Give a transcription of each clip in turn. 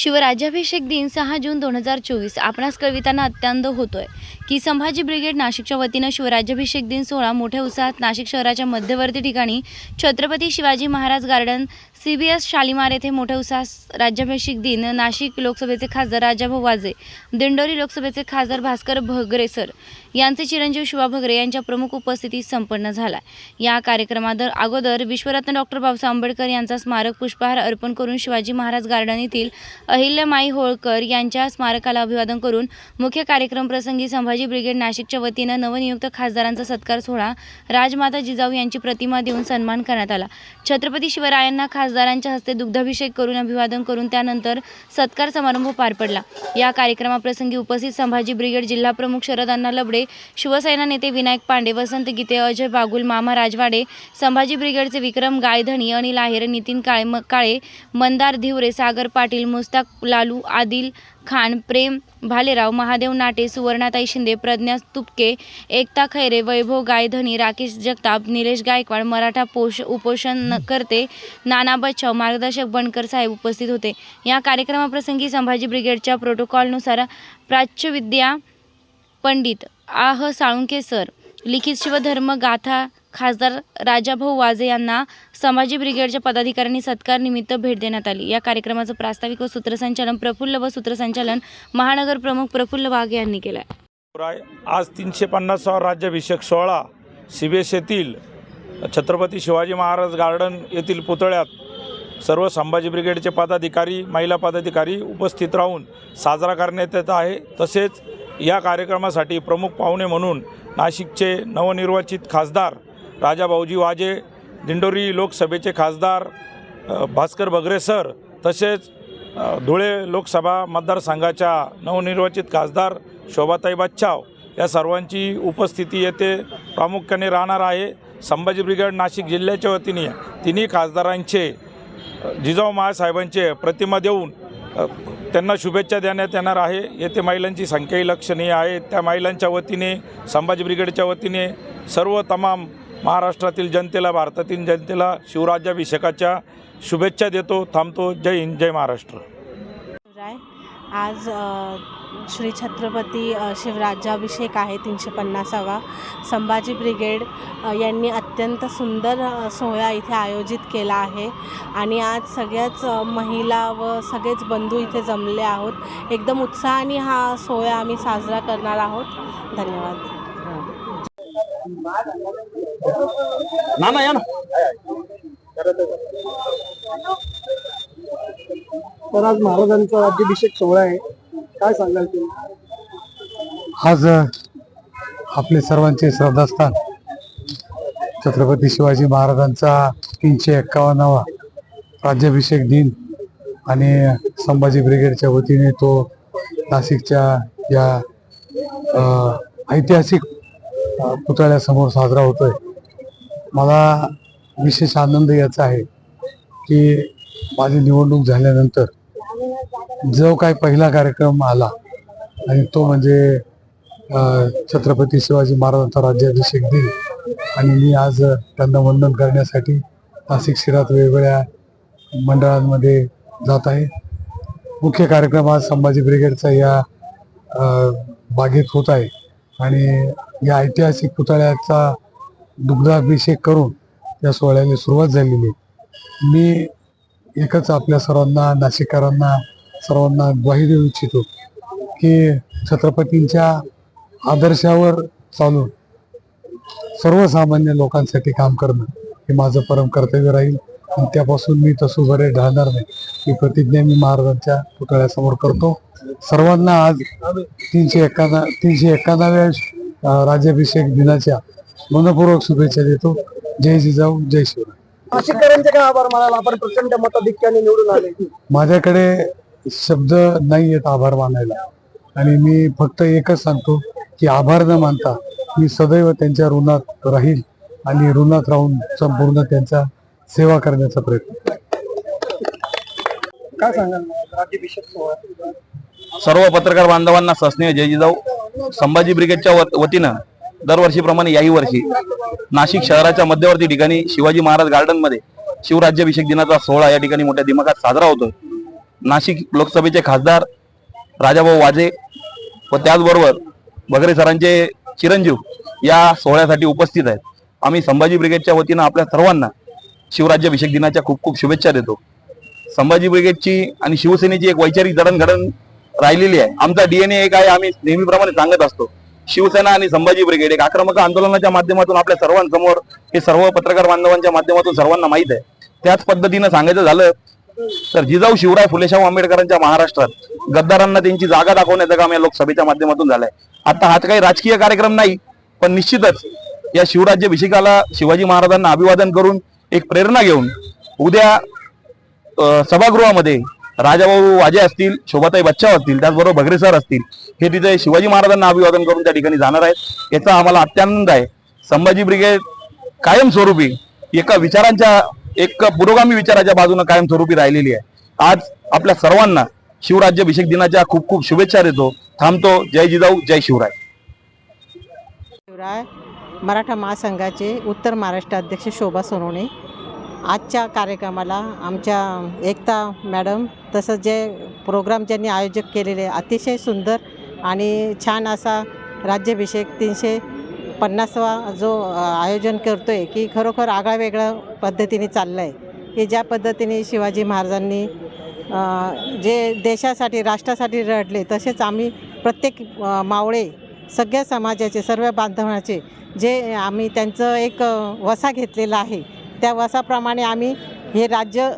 शिवराज्याभिषेक दिन सहा जून दोन हजार चोवीस. आपणास कवितांना अत्यंत होतोय. की संभाजी ब्रिगेड नाशिकच्या वतीनं शिवराज्याभिषेक दिन सोहळा मोठ्या उत्साहात नाशिक शहराच्या मध्यवर्ती ठिकाणी Chhatrapati Shivaji Maharaj garden C B S Shalimar येथे मोठ्या उत्साहात राज्याभिषेक दिन नाशिक लोकसभेचे खासदार राजाभाऊ वाजे दिंडोरी लोकसभेचे खासदार भास्कर भगरे सर यांचे चिरंजीव शिवा भगरे यांच्या प्रमुख उपस्थितीत संपन्न झाला. या कार्यक्रमाद अगोदर विश्वरत्न डॉक्टर बाबासाहेब आंबेडकर यांचा स्मारक पुष्पहार अर्पण करून शिवाजी महाराज गार्डन येथील अहिल्यामाई होळकर यांच्या स्मारकाला अभिवादन करून मुख्य कार्यक्रम प्रसंगी संभाजी ब्रिगेड नाशिकच्या वतीनं नवनियुक्त खासदारांचा सत्कार सोहळा राजमाता जिजाऊ यांची प्रतिमा देऊन सन्मान करण्यात आला. छत्रपती शिवरायांना खास खासदारांच्या हस्ते दुग्धाभिषेक करून अभिवादन करून त्यानंतर सत्कार समारंभ पार पडला. या कार्यक्रमाप्रसंगी उपस्थित संभाजी ब्रिगेड जिल्हाप्रमुख शरद अण्णा लबडे शिवसेना नेते विनायक पांडे वसंत गीते अजय बागुल मामा राजवाडे संभाजी ब्रिगेडचे विक्रम गायधणी अनिल आहेर नितीन काळे म काळे मंदार धिवरे सागर पाटील मुस्ताक लालू आदिल खान प्रेम भालेराव महादेव नाटे सुवर्णाताई शिंदे प्रज्ञा तुपके एकता खैरे वैभव गायधनी राकेश जगताप निलेश गायकवाड मराठा पोष उपोषण करते नाना बच्चाव मार्गदर्शक बनकर साहेब उपस्थित होते. या कार्यक्रमाप्रसंगी संभाजी ब्रिगेडच्या प्रोटोकॉलनुसार प्राच्यविद्या पंडित आह साळुंके सर लिखित शिवधर्म गाथा खासदार राजाभाऊ वाजे यांना संभाजी ब्रिगेडच्या पदाधिकाऱ्यांनी सत्कारनिमित्त भेट देण्यात आली. या कार्यक्रमाचं प्रास्ताविक व सूत्रसंचालन प्रफुल्ल व सूत्रसंचालन महानगर प्रमुख प्रफुल्ल वाघ यांनी केलं आहे राय आज तीनशे पन्नासावा राज्याभिषेक सोहळा सीबीएस येथील छत्रपती शिवाजी महाराज गार्डन येथील पुतळ्यात सर्व संभाजी ब्रिगेडचे पदाधिकारी महिला पदाधिकारी उपस्थित राहून साजरा करण्यात येत आहे. तसेच या कार्यक्रमासाठी प्रमुख पाहुणे म्हणून नाशिकचे नवनिर्वाचित खासदार राजा भाऊजी वाजे दिंडोरी लोकसभेचे खासदार भास्कर बगरे सर तसेच धुळे लोकसभा मतदारसंघाच्या नवनिर्वाचित खासदार शोभाताई बच्चाव या सर्वांची उपस्थिती येथे प्रामुख्याने राहणार आहे. संभाजी ब्रिगेड नाशिक जिल्ह्याच्या वतीने तिन्ही खासदारांचे जिजाऊ महासाहेबांचे प्रतिमा देऊन त्यांना शुभेच्छा देण्यात येणार आहे. येथे महिलांची संख्याही लक्षणीय आहे. त्या महिलांच्या वतीने संभाजी ब्रिगेडच्या वतीने सर्व तमाम महाराष्ट्रातील जनतेला भारतातील जनतेला शिवराज्याभिषेकाच्या शुभेच्छा देतो. थांबतो. जय हिंद जय महाराष्ट्र. राय आज श्री छत्रपती शिवराज्याभिषेक आहे तीनशे पन्नासावा. संभाजी ब्रिगेड यांनी अत्यंत सुंदर सोहळा इथे आयोजित केला आहे. आणि आज सगळ्याच महिला व सगळेच बंधू इथे जमले आहोत. एकदम उत्साहाने हा सोहळा आम्ही साजरा करणार आहोत. धन्यवाद. ना ना या ना. तर आज महाराजांचा राज्याभिषेक सोहळा आहे. काय सांगाल तुम्ही? आज आपले सर्वांचे श्रद्धास्थान छत्रपती शिवाजी महाराजांचा तीनशे एक्कावन्नावा राज्याभिषेक दिन आणि संभाजी ब्रिगेडच्या वतीने तो नाशिकच्या या ऐतिहासिक पुतळ्यासमोर साजरा होतोय. मला विशेष आनंद याचा आहे की माझी निवडणूक झाल्यानंतर जो काय पहिला कार्यक्रम आला आणि तो म्हणजे छत्रपती शिवाजी महाराजांचा राज्याभिषेक दिन आणि मी आज त्यांना वंदन करण्यासाठी नाशिक शिरात वेगवेगळ्या मंडळांमध्ये जात आहे. मुख्य कार्यक्रम आज संभाजी ब्रिगेडचा या बागेत होत आहे. आणि या ऐतिहासिक पुतळ्याचा दुग्धाभिषेक करून या सोहळ्याला सुरुवात झालेली आहे. मी एकच आपल्या सर्वांना नाशिककरांना सर्वांना ग्वाही देऊ इच्छितो की छत्रपतींच्या आदर्शावर चालून सर्वसामान्य लोकांसाठी काम करणं हे माझं परम कर्तव्य राहील. त्यापासून मी तसं बरे ढळणार नाही. ही प्रतिज्ञा मी महाराजांच्या पुतळ्यासमोर करतो. सर्वांना आज तीनशे एकावन्न तीनशे एकावन्नाव्या अं, राज्याभिषेक दिनाच्या मनपूर्वक शुभेच्छा देतो. जय जिजाऊ जय शिवराय. नाशिककरांचे काय आभार मानाल आपण प्रचंड मताधिक्याने निवडून आले. माझ्याकडे शब्द नाही आहेत आभार मानायला. आणि मी फक्त एकच सांगतो की आभार न मानता मी सदैव त्यांच्या ऋणात राहील आणि ऋणात राहून संपूर्ण त्यांचा सेवा करण्याचा प्रयत्न. काय सांगाल? राज्याभिषेक सोहळा. सर्व पत्रकार बांधवांना सस्नेह जय जिजाऊ. संभाजी ब्रिगेडच्या वत- वतीनं दरवर्षीप्रमाणे याही वर्षी नाशिक शहराच्या मध्यवर्ती ठिकाणी शिवाजी महाराज गार्डनमध्ये शिवराज्याभिषेक दिनाचा सोहळा या ठिकाणी मोठ्या दिमागात साजरा होतोय. नाशिक लोकसभेचे खासदार राजाभाऊ वाजे व त्याचबरोबर बगरे सरांचे चिरंजीव या सोहळ्यासाठी उपस्थित आहेत. आम्ही संभाजी ब्रिगेडच्या वतीनं आपल्या सर्वांना शिवराज्याभिषेक दिनाच्या खूप खूप शुभेच्छा देतो. संभाजी ब्रिगेडची आणि शिवसेनेची एक वैचारिक जडणघडण राहिलेली आहे. आमचा डीएनए एक आहे आम्ही नेहमीप्रमाणे सांगत असतो. शिवसेना आणि संभाजी ब्रिगेड एक आक्रमक आंदोलनाच्या माध्यमातून आपल्या सर्वांसमोर हे सर्व पत्रकार बांधवांच्या माध्यमातून सर्वांना माहीत आहे. त्याच पद्धतीनं सांगायचं झालं तर जिजाऊ शिवराय फुलेशाहू आंबेडकरांच्या महाराष्ट्रात गद्दारांना त्यांची जागा दाखवण्याचं काम या लोकसभेच्या माध्यमातून झालंय. आता हाच काही राजकीय कार्यक्रम नाही पण निश्चितच या शिवराज्याभिषेकाला शिवाजी महाराजांना अभिवादन करून एक प्रेरणा घेऊन उद्या सभागृहामध्ये राजाभाऊ वाजे असतील शोभाताई बच्चाव असतील त्याचबरोबर भगरे सर असतील हे तिथे शिवाजी महाराजांना अभिवादन करून त्या ठिकाणी जाणार आहेत. याचा आम्हाला अत्यानंद आहे. संभाजी ब्रिगेड कायमस्वरूपी एका विचारांच्या एक पुरोगामी विचाराच्या बाजूने कायमस्वरूपी राहिलेली आहे. आज आपल्या सर्वांना शिवराज्याभिषेक दिनाच्या खूप खूप शुभेच्छा देतो. थांबतो. जय जिजाऊ जय शिवराय. शिवराय. मराठा महासंघाचे उत्तर महाराष्ट्र अध्यक्ष शोभा सोनवणे. आजच्या कार्यक्रमाला आमच्या एकता मॅडम तसंच जे प्रोग्राम ज्यांनी आयोजक केलेले अतिशय सुंदर आणि छान असा राज्याभिषेक तीनशे पन्नासवा जो आयोजन करतो आहे की खरोखर आगळा पद्धतीने चाललं आहे की ज्या पद्धतीने शिवाजी महाराजांनी जे देशासाठी राष्ट्रासाठी रडले तसेच आम्ही प्रत्येक मावळे सगळ्या समाजाचे सर्व बांधवांचे जे आम्ही त्यांचं एक वसा घेतलेला आहे त्या वसाप्रमाणे आम्ही हे राज्य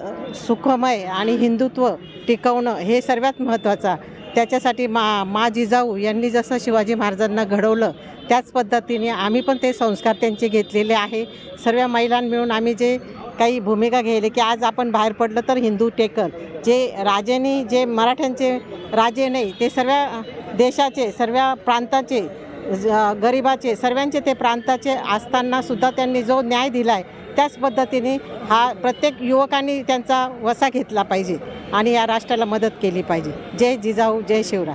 सुखमय आणि हिंदुत्व टिकवणं हे सर्वात महत्त्वाचं त्याच्यासाठी मा मा जिजाऊ यांनी जसं शिवाजी महाराजांना घडवलं त्याच पद्धतीने आम्ही पण ते संस्कार त्यांचे घेतलेले आहे. सर्व महिलां मिळून आम्ही जे काही भूमिका घेतली की आज आपण बाहेर पडलं तर हिंदू टेकल जे राजेने जे मराठ्यांचे राजे नाही ते सर्व देशाचे सर्व प्रांताचे गरिबाचे सर्वांचे ते प्रांताचे असताना सुद्धा त्यांनी जो न्याय दिला आहे त्याच पद्धतीने हा प्रत्येक युवकांनी त्यांचा वसा घेतला पाहिजे आणि या राष्ट्राला मदत केली पाहिजे. जय जिजाऊ जय शिवराय.